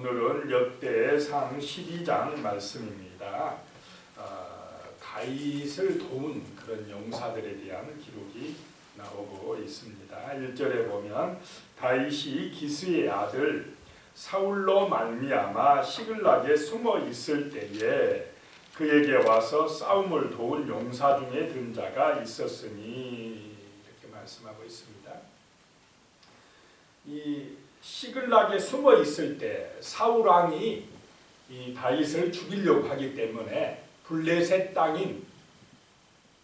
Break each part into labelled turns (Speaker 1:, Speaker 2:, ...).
Speaker 1: 오늘은 역대상 12장 말씀입니다. 아, 다윗을 도운 그런 용사들에 대한 기록이 나오고 있습니다. 1절에 보면 다윗이 기스의 아들 사울로 말미암아 시글락에 숨어 있을 때에 그에게 와서 싸움을 도운 용사 중에 든 자가 있었으니 이렇게 말씀하고 있습니다. 이 시글락에 숨어 있을 때 사울 왕이 이 다윗을 죽이려고 하기 때문에 블레셋 땅인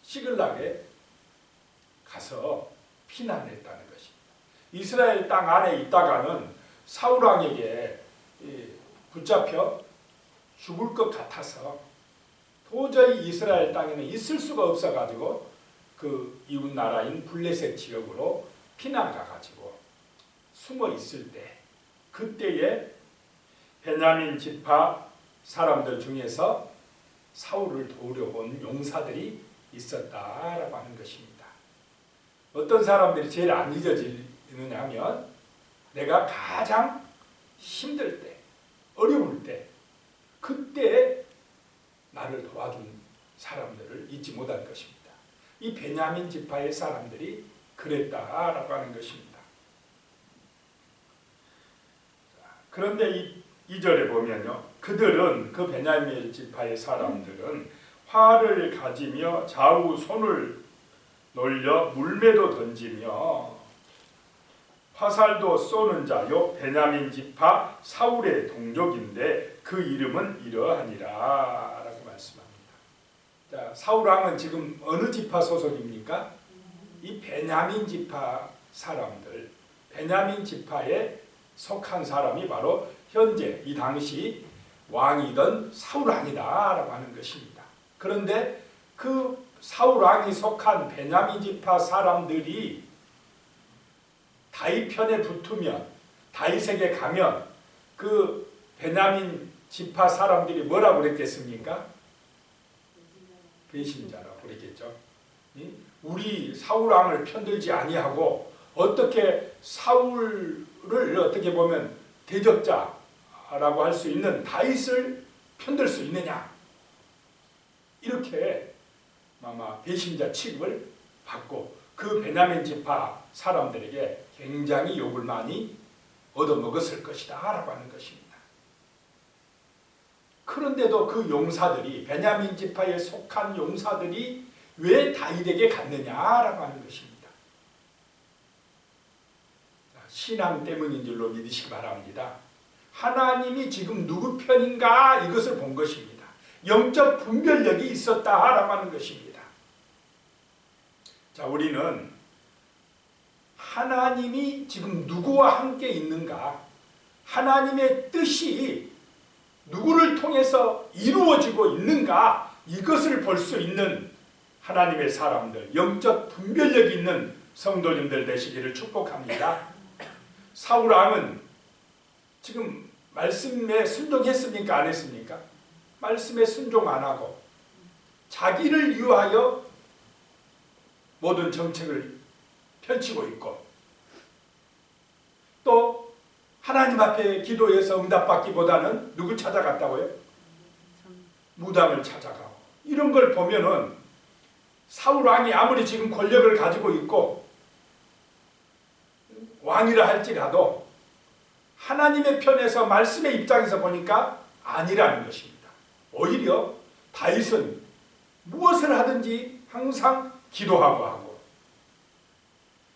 Speaker 1: 시글락에 가서 피난했다는 것입니다. 이스라엘 땅 안에 있다가는 사울 왕에게 붙잡혀 죽을 것 같아서 도저히 이스라엘 땅에는 있을 수가 없어 가지고 그 이웃 나라인 블레셋 지역으로 피난 가 가지고 숨어 있을 때 그때에 베냐민 지파 사람들 중에서 사울을 도우려고 온 용사들이 있었다라고 하는 것입니다. 어떤 사람들이 제일 안 잊어지느냐 하면 내가 가장 힘들 때, 어려울 때, 그때 나를 도와준 사람들을 잊지 못할 것입니다. 이 베냐민 지파의 사람들이 그랬다라고 하는 것입니다. 그런데 이 2절에 보면요. 그들은 그 베냐민 지파의 사람들은 활을 가지며 좌우 손을 놀려 물매도 던지며 화살도 쏘는 자요 베냐민 지파 사울의 동족인데 그 이름은 이러하니라라고 말씀합니다. 자, 사울 왕은 지금 어느 지파 소속입니까? 이 베냐민 지파 사람들, 베냐민 지파에 속한 사람이 바로 현재 이 당시 왕이던 사울 왕이다라고 하는 것입니다. 그런데 그 사울 왕이 속한 베냐민 지파 사람들이 다윗 편에 붙으면 다윗에게 가면 그 베냐민 지파 사람들이 뭐라고 그랬겠습니까? 배신자라고 그랬겠죠. 우리 사울 왕을 편들지 아니하고 어떻게 사울 을 어떻게 보면 대적자라고 할 수 있는 다윗을 편들 수 있느냐? 이렇게 아마 배신자 취급을 받고 그 베냐민 지파 사람들에게 굉장히 욕을 많이 얻어먹었을 것이다 라고 하는 것입니다. 그런데도 그 용사들이 베냐민 지파에 속한 용사들이 왜 다윗에게 갔느냐라고 하는 것입니다. 신앙 때문인 줄로 믿으시기 바랍니다. 하나님이 지금 누구 편인가 이것을 본 것입니다. 영적 분별력이 있었다라고 하는 것입니다. 자, 우리는 하나님이 지금 누구와 함께 있는가? 하나님의 뜻이 누구를 통해서 이루어지고 있는가? 이것을 볼 수 있는 하나님의 사람들, 영적 분별력이 있는 성도님들 되시기를 축복합니다. 사울 왕은 지금 말씀에 순종했습니까? 안 했습니까? 말씀에 순종 안 하고 자기를 위하여 모든 정책을 펼치고 있고 또 하나님 앞에 기도해서 응답받기보다는 누구 찾아갔다고요? 무당을 찾아가고 이런 걸 보면은 사울 왕이 아무리 지금 권력을 가지고 있고 왕이라 할지라도 하나님의 편에서 말씀의 입장에서 보니까 아니라는 것입니다. 오히려 다윗은 무엇을 하든지 항상 기도하고 하고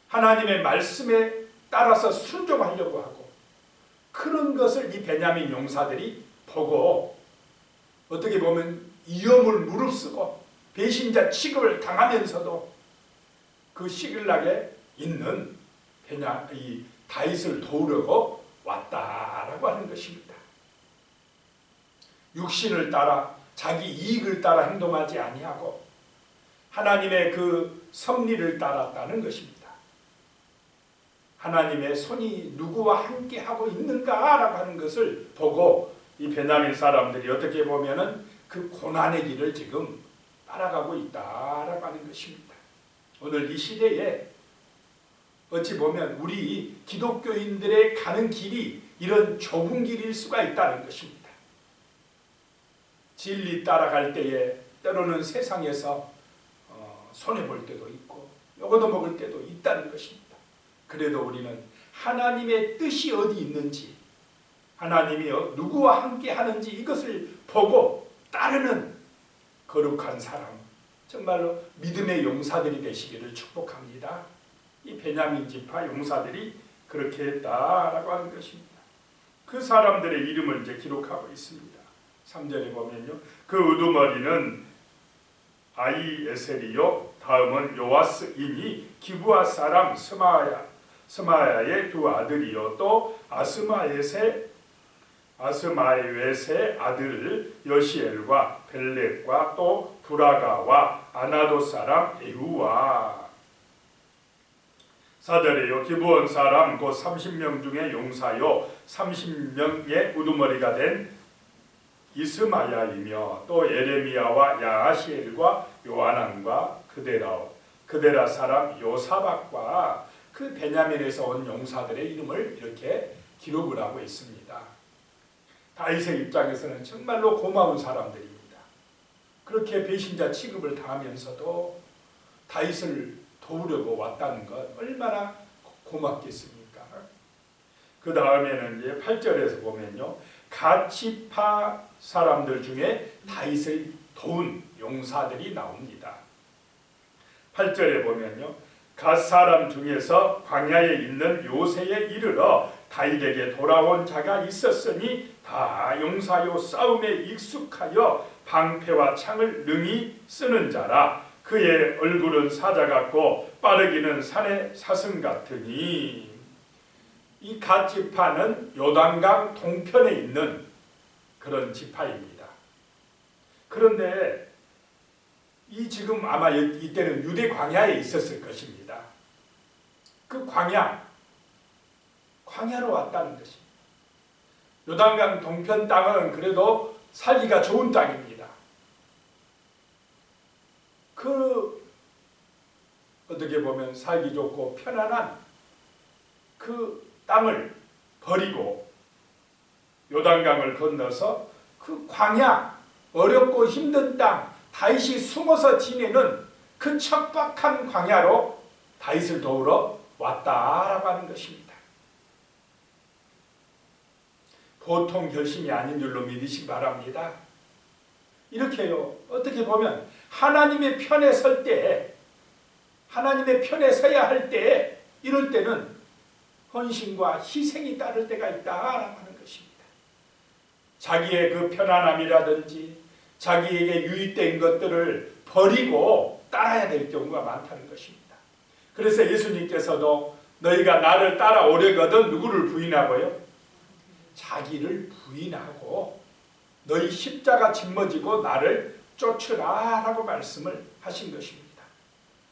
Speaker 1: 하나님의 말씀에 따라서 순종하려고 하고 그런 것을 이 베냐민 용사들이 보고 어떻게 보면 위험을 무릅쓰고 배신자 취급을 당하면서도 그 시글락에 있는 베냐 이 다윗을 도우려고 왔다라고 하는 것입니다. 육신을 따라 자기 이익을 따라 행동하지 아니하고 하나님의 그 섭리를 따랐다는 것입니다. 하나님의 손이 누구와 함께 하고 있는가라고 하는 것을 보고 이 베냐민 사람들이 어떻게 보면은 그 고난의 길을 지금 따라가고 있다라고 하는 것입니다. 오늘 이 시대에 어찌 보면 우리 기독교인들의 가는 길이 이런 좁은 길일 수가 있다는 것입니다. 진리 따라갈 때에 때로는 세상에서 어, 손해 볼 때도 있고 요거도 먹을 때도 있다는 것입니다. 그래도 우리는 하나님의 뜻이 어디 있는지 하나님이 어, 누구와 함께 하는지 이것을 보고 따르는 거룩한 사람 정말로 믿음의 용사들이 되시기를 축복합니다. 이 베냐민 지파 용사들이 그렇게 했다라고 하는 것입니다. 그 사람들의 이름을 이제 기록하고 있습니다. 3절에 보면요. 그 우두머리는 아이에셀이요. 다음은 요아스이니 기부아 사람 스마야 스마야의 두 아들이요. 또 아스마에세 아스마에웨의 아들 여시엘과 벨렉과 또 브라가와 아나도 사람 에후와 사절에요 기브온 사람 곧 30명 중에 용사요 30명의 우두머리가 된 이스마야이며 또 예레미야와 야하시엘과 요하난과 그데라 그데라 사람 요사박과 그 베냐민에서 온 용사들의 이름을 이렇게 기록을 하고 있습니다. 다윗의 입장에서는 정말로 고마운 사람들입니다. 그렇게 배신자 취급을 당하면서도 다윗을 도우려고 왔다는 것 얼마나 고맙겠습니까? 그 다음에는 이제 8절에서 보면요. 가치파 사람들 중에 다윗을 도운 용사들이 나옵니다. 8절에 보면요. 갓 사람 중에서 광야에 있는 요새에 이르러 다윗에게 돌아온 자가 있었으니 다 용사요 싸움에 익숙하여 방패와 창을 능히 쓰는 자라 그의 얼굴은 사자 같고 빠르기는 산의 사슴 같으니 이 갓 지파는 요단강 동편에 있는 그런 지파입니다. 그런데 이 지금 아마 이때는 유대 광야에 있었을 것입니다. 그 광야, 광야로 왔다는 것입니다. 요단강 동편 땅은 그래도 살기가 좋은 땅입니다. 그 어떻게 보면 살기 좋고 편안한 그 땅을 버리고 요단강을 건너서 그 광야 어렵고 힘든 땅 다윗이 숨어서 지내는 그 척박한 광야로 다윗을 도우러 왔다라고 하는 것입니다. 보통 결심이 아닌 줄로 믿으시기 바랍니다. 이렇게요. 어떻게 보면 하나님의 편에 설 때, 하나님의 편에 서야 할 때, 이럴 때는 헌신과 희생이 따를 때가 있다라고 하는 것입니다. 자기의 그 편안함이라든지 자기에게 유익된 것들을 버리고 따라야 될 경우가 많다는 것입니다. 그래서 예수님께서도 너희가 나를 따라오려거든 누구를 부인하고요? 자기를 부인하고 너희 십자가 짊어지고 나를 쫓으라 라고 말씀을 하신 것입니다.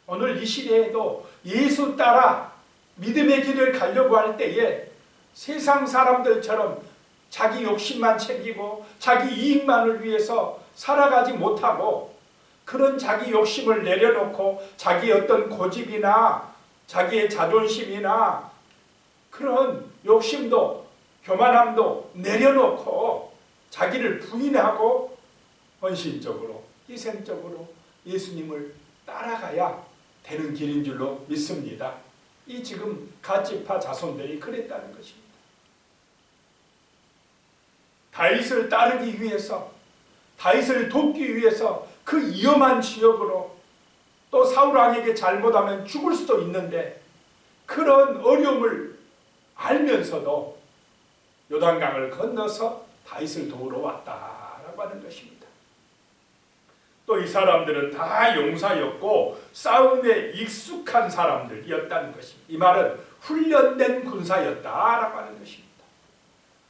Speaker 1: 오늘 이 시대에도 예수 따라 믿음의 길을 가려고 할 때에 세상 사람들처럼 자기 욕심만 챙기고 자기 이익만을 위해서 살아가지 못하고 그런 자기 욕심을 내려놓고 자기 어떤 고집이나 자기의 자존심이나 그런 욕심도 교만함도 내려놓고 자기를 부인하고 헌신적으로 희생적으로 예수님을 따라가야 되는 길인 줄로 믿습니다. 이 지금 가치파 자손들이 그랬다는 것입니다. 다윗을 따르기 위해서 다윗을 돕기 위해서 그 위험한 지역으로 또 사울 왕에게 잘못하면 죽을 수도 있는데 그런 어려움을 알면서도 요단강을 건너서 다윗을 도우러 왔다라고 하는 것입니다. 또 이 사람들은 다 용사였고 싸움에 익숙한 사람들이었다는 것입니다. 이 말은 훈련된 군사였다라고 하는 것입니다.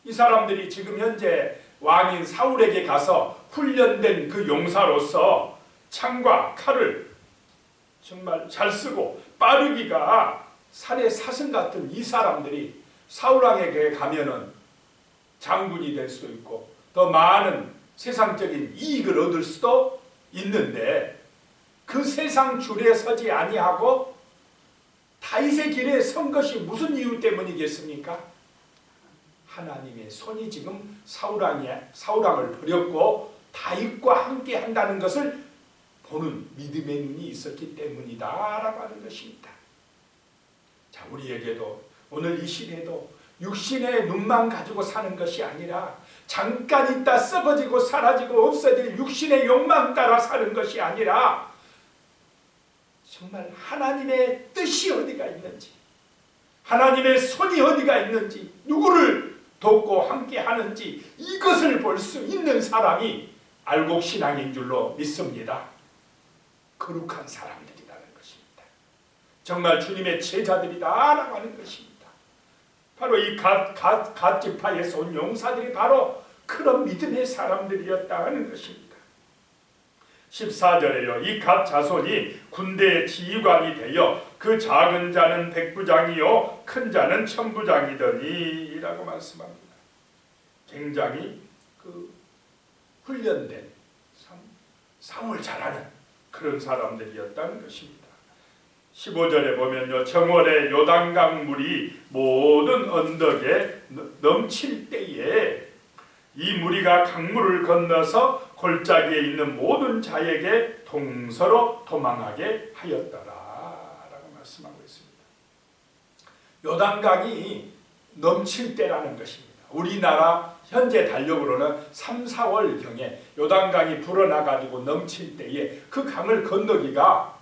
Speaker 1: 이 사람들이 지금 현재 왕인 사울에게 가서 훈련된 그 용사로서 창과 칼을 정말 잘 쓰고 빠르기가 산의 사슴 같은 이 사람들이 사울 왕에게 가면은 장군이 될 수도 있고 더 많은 세상적인 이익을 얻을 수도 있는데 그 세상 줄에 서지 아니하고 다윗의 길에 선 것이 무슨 이유 때문이겠습니까? 하나님의 손이 지금 사울왕이 사울왕을 버렸고 다윗과 함께 한다는 것을 보는 믿음의 눈이 있었기 때문이다라고 하는 것입니다. 자, 우리에게도 오늘 이 시대도 육신의 눈만 가지고 사는 것이 아니라 잠깐 있다 썩어지고 사라지고 없어질 육신의 욕망 따라 사는 것이 아니라 정말 하나님의 뜻이 어디가 있는지 하나님의 손이 어디가 있는지 누구를 돕고 함께 하는지 이것을 볼 수 있는 사람이 알곡 신앙인 줄로 믿습니다. 거룩한 사람들이라는 것입니다. 정말 주님의 제자들이다라고 하는 것입니다. 바로 이 갓, 갓, 갓 지파에서 온 용사들이 바로 그런 믿음의 사람들이었다 하는 것입니다. 14절에요. 이 갓 자손이 군대의 지휘관이 되어 그 작은 자는 백부장이요 큰 자는 천부장이더니 라고 말씀합니다. 굉장히 그 훈련된 상, 상을 잘하는 그런 사람들이었다는 것입니다. 15절에 보면요. 정월의 요단강 물이 모든 언덕에 넘칠 때에 이 무리가 강물을 건너서 골짜기에 있는 모든 자에게 동서로 도망하게 하였더라라고 말씀하고 있습니다. 요단강이 넘칠 때라는 것입니다. 우리나라 현재 달력으로는 3, 4월 경에 요단강이 불어나 가지고 넘칠 때에 그 강을 건너기가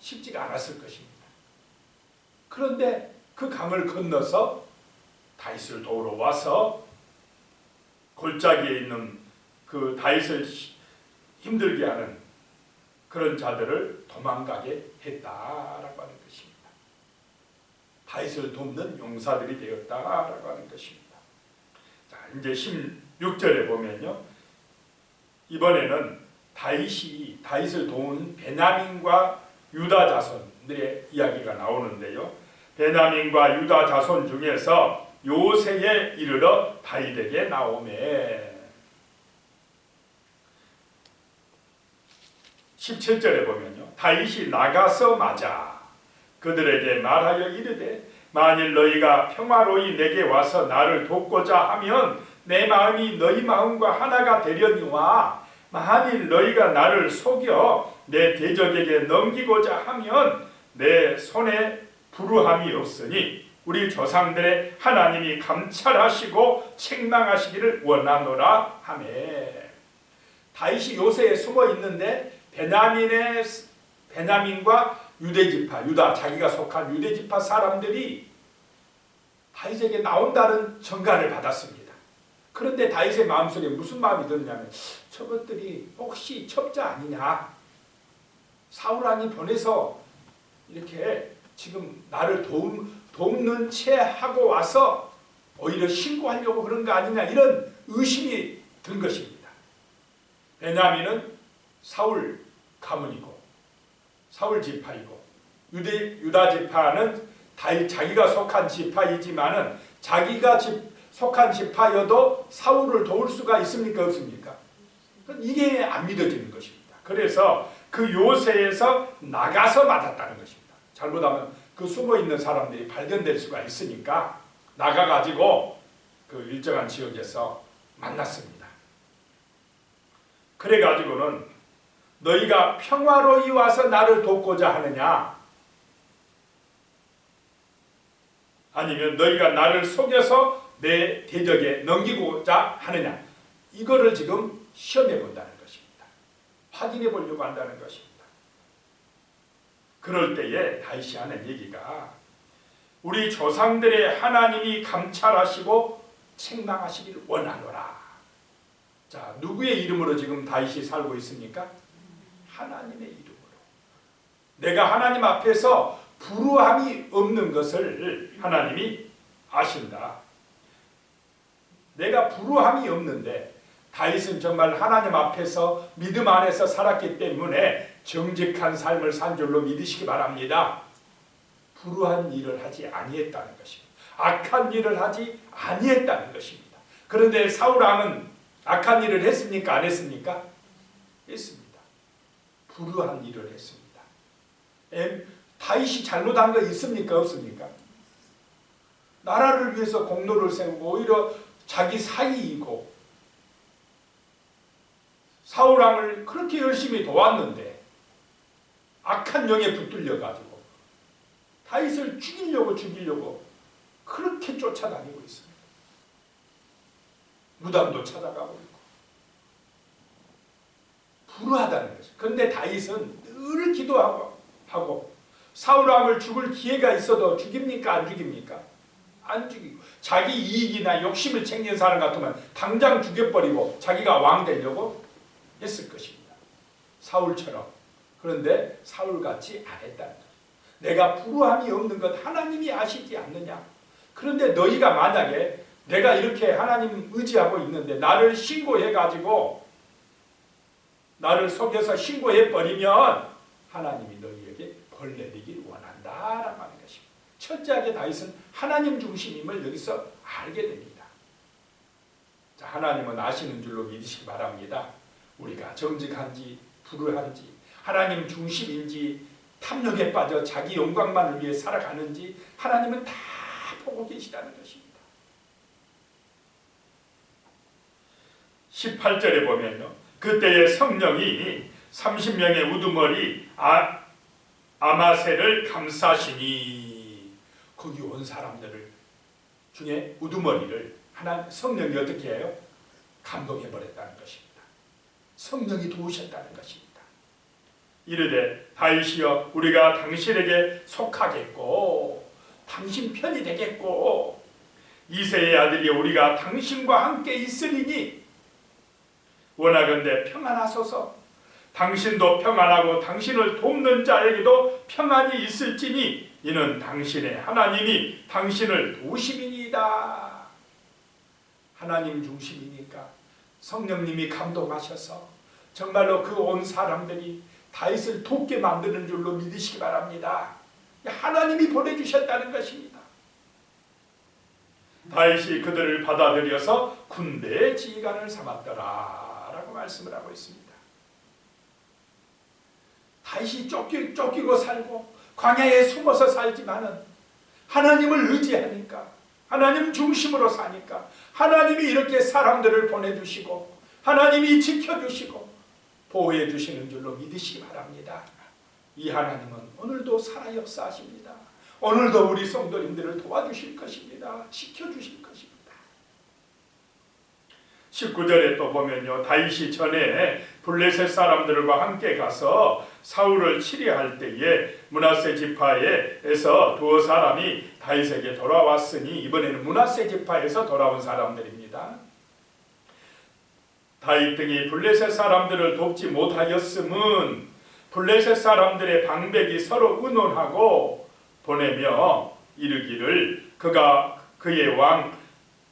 Speaker 1: 쉽지가 않았을 것입니다. 그런데 그 강을 건너서 다윗을 도우러 와서 골짜기에 있는 그 다윗을 힘들게 하는 그런 자들을 도망가게 했다라고 하는 것입니다. 다윗을 돕는 용사들이 되었다라고 하는 것입니다. 자, 이제 16절에 보면요. 이번에는 다윗이 다윗을 도운 베냐민과 유다 자손들의 이야기가 나오는데요. 베냐민과 유다 자손 중에서 요새에 이르러 다윗에게 나오매 17절에 보면요. 다윗이 나가서 맞아 그들에게 말하여 이르되 만일 너희가 평화로이 내게 와서 나를 돕고자 하면 내 마음이 너희 마음과 하나가 되려니와 만일 너희가 나를 속여 내 대적에게 넘기고자 하면 내 손에 불우함이 없으니 우리 조상들의 하나님이 감찰하시고 책망하시기를 원하노라. 하매 다윗이 요새에 숨어 있는데 베냐민의 베냐민과 유대 지파 유다 자기가 속한 유대 지파 사람들이 다윗에게 나온다는 전가를 받았습니다. 그런데 다윗의 마음속에 무슨 마음이 드느냐면 저것들이 혹시 첩자 아니냐 사울 왕이 보내서 이렇게 지금 나를 도움, 돕는 채 하고 와서 오히려 신고하려고 그런 거 아니냐 이런 의심이 든 것입니다. 베냐민은 사울 가문이고 사울 지파이고 유대 유다 지파는 다 자기가 속한 지파이지만은 자기가 집, 속한 지파여도 사울을 도울 수가 있습니까 없습니까? 이게 안 믿어지는 것입니다. 그래서 그 요새에서 나가서 맞았다는 것입니다. 잘못하면 그 숨어 있는 사람들이 발견될 수가 있으니까 나가 가지고 그 일정한 지역에서 만났습니다. 그래 가지고는 너희가 평화로이 와서 나를 돕고자 하느냐? 아니면 너희가 나를 속여서 내 대적에 넘기고자 하느냐? 이거를 지금 시험해 본다는. 확인해 보려고 한다는 것입니다. 그럴 때에 다시 하는 얘기가 우리 조상들의 하나님이 감찰하시고 책망하시길 원하노라. 자, 누구의 이름으로 지금 다윗이 살고 있습니까? 하나님의 이름으로. 내가 하나님 앞에서 불우함이 없는 것을 하나님이 아신다. 내가 불우함이 없는데 다윗은 정말 하나님 앞에서 믿음 안에서 살았기 때문에 정직한 삶을 산 줄로 믿으시기 바랍니다. 불우한 일을 하지 아니했다는 것입니다. 악한 일을 하지 아니했다는 것입니다. 그런데 사울 왕은 악한 일을 했습니까? 안 했습니까? 했습니다. 불우한 일을 했습니다. 엠, 다윗이 잘못한 거 있습니까? 없습니까? 나라를 위해서 공로를 세우고 오히려 자기 사이이고 사울 왕을 그렇게 열심히 도왔는데 악한 영에 붙들려 가지고 다윗을 죽이려고 죽이려고 그렇게 쫓아다니고 있습니다. 무당도 찾아가고 있고 불우하다는 것이. 그런데 다윗은 늘 기도하고 하고 사울 왕을 죽을 기회가 있어도 죽입니까 안 죽입니까? 안 죽이고 자기 이익이나 욕심을 챙긴 사람 같으면 당장 죽여버리고 자기가 왕 되려고 했을 것입니다. 사울처럼. 그런데 사울같이 안 했다는 거죠. 내가 불우함이 없는 것 하나님이 아시지 않느냐? 그런데 너희가 만약에 내가 이렇게 하나님 의지하고 있는데 나를 신고해 가지고 나를 속여서 신고해 버리면 하나님이 너희에게 벌 내리길 원한다라고 하는 것입니다. 철저하게 다윗은 하나님 중심임을 여기서 알게 됩니다. 자, 하나님은 아시는 줄로 믿으시기 바랍니다. 우리가 정직한지 불우한지 하나님 중심인지 탐욕에 빠져 자기 영광만을 위해 살아가는지 하나님은 다 보고 계시다는 것입니다. 18절에 보면요. 그때의 성령이 30명의 우두머리 아, 아마세를 감싸시니 거기 온 사람들을 중에 우두머리를 하나 성령이 어떻게 해요? 감동해 버렸다는 것입니다. 성령이 도우셨다는 것입니다. 이르되 다윗이여 우리가 당신에게 속하겠고 당신 편이 되겠고 이세의 아들이 우리가 당신과 함께 있으리니 원하건대 평안하소서 당신도 평안하고 당신을 돕는 자에게도 평안이 있을지니 이는 당신의 하나님이 당신을 도우심이니이다 하나님 중심이니까 성령님이 감동하셔서 정말로 그 온 사람들이 다윗을 돕게 만드는 줄로 믿으시기 바랍니다. 하나님이 보내주셨다는 것입니다. 다윗이 그들을 받아들여서 군대의 지휘관을 삼았더라 라고 말씀을 하고 있습니다. 다윗이 쫓기, 쫓기고 살고 광야에 숨어서 살지만은 하나님을 의지하니까 하나님 중심으로 사니까 하나님이 이렇게 사람들을 보내주시고 하나님이 지켜주시고 보호해 주시는 줄로 믿으시기 바랍니다. 이 하나님은 오늘도 살아 역사하십니다. 오늘도 우리 성도님들을 도와주실 것입니다. 지켜주실 것입니다. 19절에 또 보면요. 다윗이 전에 블레셋 사람들과 함께 가서 사울을 치리할 때에 문하세 지파에서 두어 사람이 다윗에게 돌아왔으니 이번에는 문하세 지파에서 돌아온 사람들입니다. 다윗 등이 블레셋 사람들을 돕지 못하였음은 블레셋 사람들의 방백이 서로 의논하고 보내며 이르기를 그가 그의 왕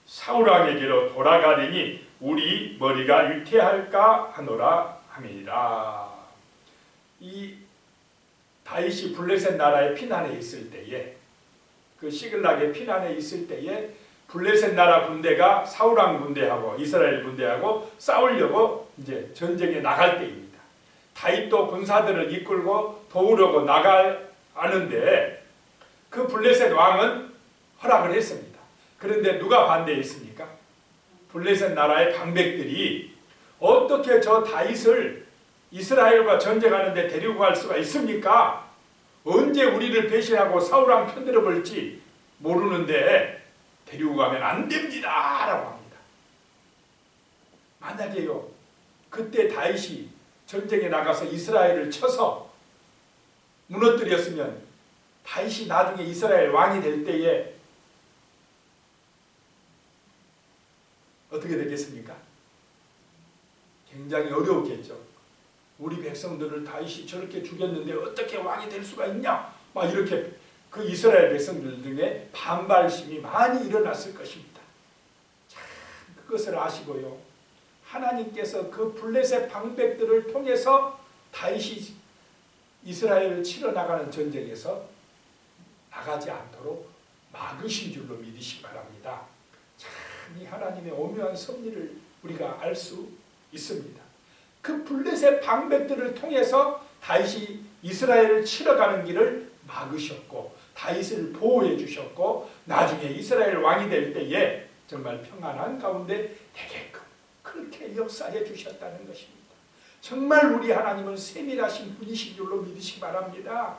Speaker 1: 사울 왕에게로 돌아가리니 우리 머리가 유쾌할까 하노라 함이라. 이 다윗이 블레셋 나라에 피난해 있을 때에 그 시글락에 피난해 있을 때에 블레셋 나라 군대가 왕 군대하고 이스라엘 군대하고 싸우려고 이제 전쟁에 나갈 때입니다. 다윗도 군사들을 이끌고 도우려고 나가는데 그 블레셋 왕은 허락을 했습니다. 그런데 누가 반대했습니까? 블레셋 나라의 방백들이 어떻게 저 다윗을 이스라엘과 전쟁하는데 데리고 갈 수가 있습니까? 언제 우리를 배신하고 사울왕 편들어 볼지 모르는데 데리고 가면 안 됩니다. 라고 합니다. 만약에요, 그때 다윗이 전쟁에 나가서 이스라엘을 쳐서 무너뜨렸으면 다윗이 나중에 이스라엘 왕이 될 때에 어떻게 되겠습니까? 굉장히 어려웠겠죠. 우리 백성들을 다윗이 저렇게 죽였는데 어떻게 왕이 될 수가 있냐? 막 이렇게 그 이스라엘 백성들 중에 반발심이 많이 일어났을 것입니다. 참 그것을 아시고요. 하나님께서 그 블레셋 방백들을 통해서 다윗이 이스라엘을 치러 나가는 전쟁에서 나가지 않도록 막으신 줄로 믿으시기 바랍니다. 참 이 하나님의 오묘한 섭리를 우리가 알 수 있습니다. 그 블레셋 방백들을 통해서 다윗이 이스라엘을 치러 가는 길을 막으셨고 다윗을 보호해 주셨고 나중에 이스라엘 왕이 될 때에 정말 평안한 가운데 되게끔 그렇게 역사해 주셨다는 것입니다. 정말 우리 하나님은 세밀하신 분이신 줄로 믿으시기 바랍니다.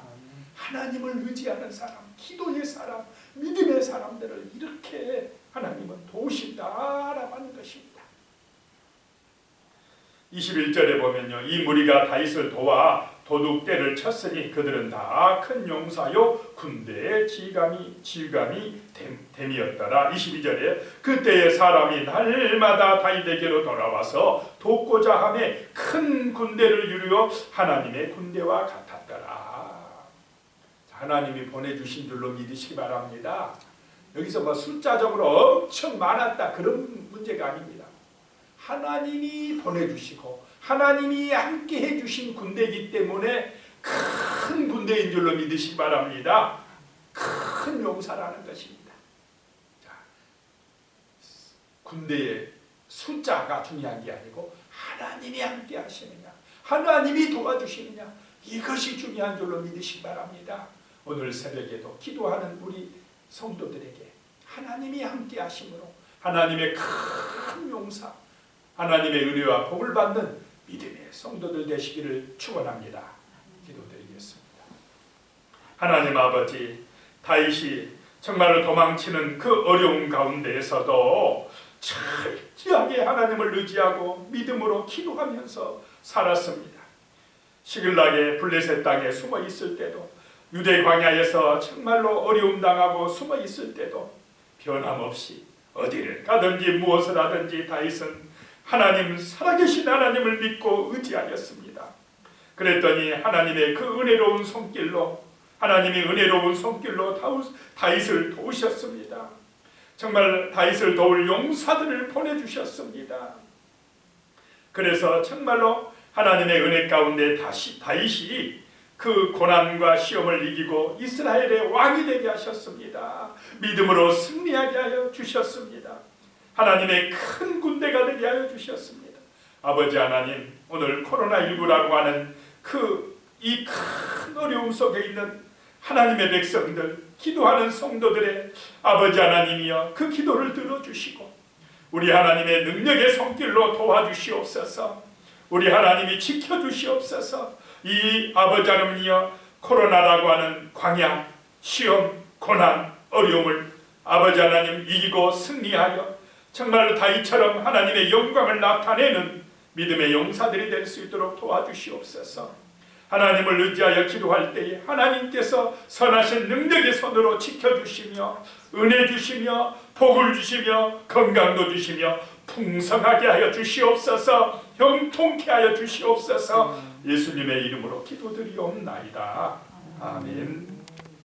Speaker 1: 하나님을 의지하는 사람, 기도의 사람, 믿음의 사람들을 이렇게 하나님은 도우신다라고 하는 것입니다. 21절에 보면요. 이 무리가 다윗을 도와 도둑대를 쳤으니 그들은 다 큰 용사요 군대의 지감이 지감이 됨, 됨이었더라. 22절에 그때의 사람이 날마다 다윗에게로 돌아와서 돕고자 함에 큰 군대를 이루어 하나님의 군대와 같았더라. 하나님이 보내주신 줄로 믿으시기 바랍니다. 여기서 뭐 숫자적으로 엄청 많았다 그런 문제가 아닙니다. 하나님이 보내주시고 하나님이 함께 해주신 군대이기 때문에 큰 군대인 줄로 믿으시기 바랍니다. 큰 용사라는 것입니다. 자, 군대의 숫자가 중요한 게 아니고 하나님이 함께 하시느냐, 하나님이 도와주시느냐 이것이 중요한 줄로 믿으시기 바랍니다. 오늘 새벽에도 기도하는 우리 성도들에게 하나님이 함께 하심으로 하나님의 큰 용사, 하나님의 은혜와 복을 받는 믿음의 성도들 되시기를 축원합니다. 기도드리겠습니다. 하나님 아버지, 다윗이 정말로 도망치는 그 어려운 가운데에서도 철저하게 하나님을 의지하고 믿음으로 기도하면서 살았습니다. 시글락의 블레셋 땅에 숨어 있을 때도 유대 광야에서 정말로 어려움 당하고 숨어 있을 때도 변함없이 어디를 가든지 무엇을 하든지 다윗은 하나님 살아계신 하나님을 믿고 의지하였습니다. 그랬더니 하나님의 그 은혜로운 손길로 하나님이 은혜로운 손길로 다윗을 도우셨습니다. 정말 다윗을 도울 용사들을 보내주셨습니다. 그래서 정말로 하나님의 은혜 가운데 다시 다윗이 그 고난과 시험을 이기고 이스라엘의 왕이 되게 하셨습니다. 믿음으로 승리하게 하여 주셨습니다. 하나님의 큰 군대가 되게 하여 주셨습니다. 아버지 하나님, 오늘 코로나19라고 하는 그 이 큰 어려움 속에 있는 하나님의 백성들, 기도하는 성도들의 아버지 하나님이여 그 기도를 들어주시고 우리 하나님의 능력의 손길로 도와주시옵소서 우리 하나님이 지켜주시옵소서 이 아버지 하나님이여 코로나라고 하는 광야, 시험, 고난, 어려움을 아버지 하나님 이기고 승리하여 정말 다윗처럼 하나님의 영광을 나타내는 믿음의 용사들이 될 수 있도록 도와주시옵소서. 하나님을 의지하여 기도할 때에 하나님께서 선하신 능력의 손으로 지켜주시며 은혜 주시며 복을 주시며 건강도 주시며 풍성하게 하여 주시옵소서 형통케 하여 주시옵소서 예수님의 이름으로 기도드리옵나이다. 아멘